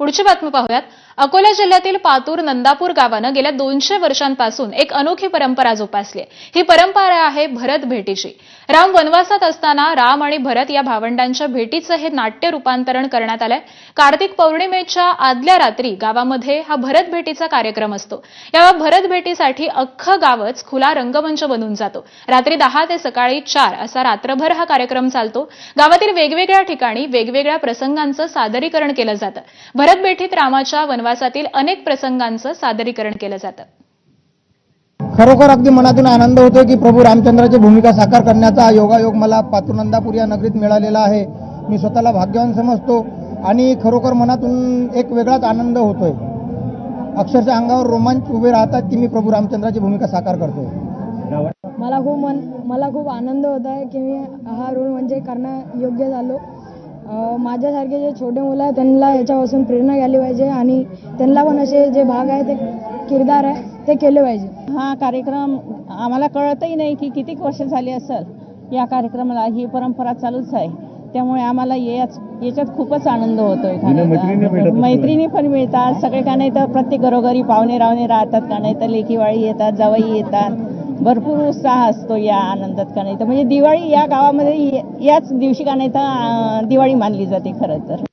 पुढची बातमी पाहूयात. अकोला जिल्ह्यातील पातूर नंदापूर गावानं गेल्या दोनशे वर्षांपासून एक अनोखी परंपरा जोपासली ही परंपरा आहे भरत भेटीची. राम वनवासात असताना राम आणि भरत या भावंडांच्या भेटीचं हे नाट्य रूपांतरण करण्यात आलंय. कार्तिक पौर्णिमेच्या आदल्या रात्री गावामध्ये हा भरत भेटीचा कार्यक्रम असतो. यावर भरत भेटीसाठी अख्खं गावच खुला रंगमंच बनून जातो. रात्री दहा ते सकाळी चार असा रात्रभर हा कार्यक्रम चालतो. गावातील वेगवेगळ्या ठिकाणी वेगवेगळ्या प्रसंगांचं सादरीकरण केलं जातं. भरत भेटीत रामाच्या वनवासातील अनेक प्रसंगांचं सादरीकरण केलं जातं. खरोखर अगदी मनातून आनंद होतोय की प्रभू रामचंद्राची भूमिका साकार करण्याचा योगायोग मला पातुनंदापूर या नगरीत मिळालेला आहे. मी स्वतःला भाग्यवान समजतो आणि खरोखर मनातून एक वेगळाच आनंद होतोय. अक्षरशः अंगावर रोमांच उभे राहतात की मी प्रभू रामचंद्राची भूमिका साकार करतोय. मला खूप मन मला खूप आनंद होत आहे की मी हा रोल म्हणजे करणं योग्य झालो. माझ्यासारखे जे छोटे मुलं आहेत त्यांना याच्यापासून प्रेरणा घ्यायला पाहिजे आणि त्यांना पण असे जे भाग आहे ते किरदार आहे ते केले पाहिजे. हा कार्यक्रम आम्हाला कळतही नाही की किती वर्ष झाली असेल या कार्यक्रमाला. ही परंपरा चालूच आहे. त्यामुळे आम्हाला याच याच्यात खूपच आनंद होतोय. मैत्रिणी पण मिळतात. सगळे का नाही तर प्रत्येक घरोघरी पाहुणे रावणे राहतात का नाही तर लेकीवाळी येतात जावई येतात. भरपूर उत्साह असतो या आनंदात का नाही तर. म्हणजे दिवाळी या गावामध्ये याच दिवशी का नाही तर दिवाळी मानली जाते खरं तर.